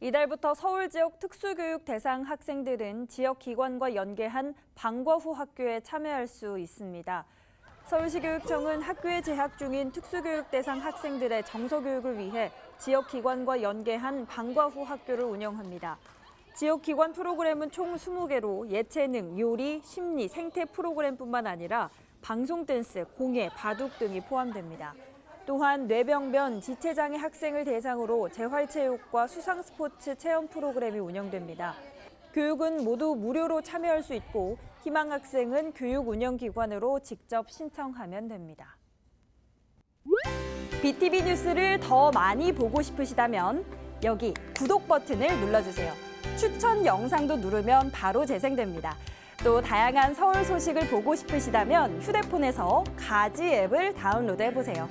이달부터 서울 지역 특수교육 대상 학생들은 지역 기관과 연계한 방과 후 학교에 참여할 수 있습니다. 서울시 교육청은 학교에 재학 중인 특수교육 대상 학생들의 정서 교육을 위해 지역 기관과 연계한 방과 후 학교를 운영합니다. 지역 기관 프로그램은 총 20개로 예체능, 요리, 심리, 생태 프로그램뿐만 아니라 방송 댄스, 공예, 바둑 등이 포함됩니다. 또한 뇌병변, 지체장애 학생을 대상으로 재활체육과 수상 스포츠 체험 프로그램이 운영됩니다. 교육은 모두 무료로 참여할 수 있고 희망 학생은 교육 운영 기관으로 직접 신청하면 됩니다. BTV 뉴스를 더 많이 보고 싶으시다면 여기 구독 버튼을 눌러주세요. 추천 영상도 누르면 바로 재생됩니다. 또 다양한 서울 소식을 보고 싶으시다면 휴대폰에서 가지 앱을 다운로드 해 보세요.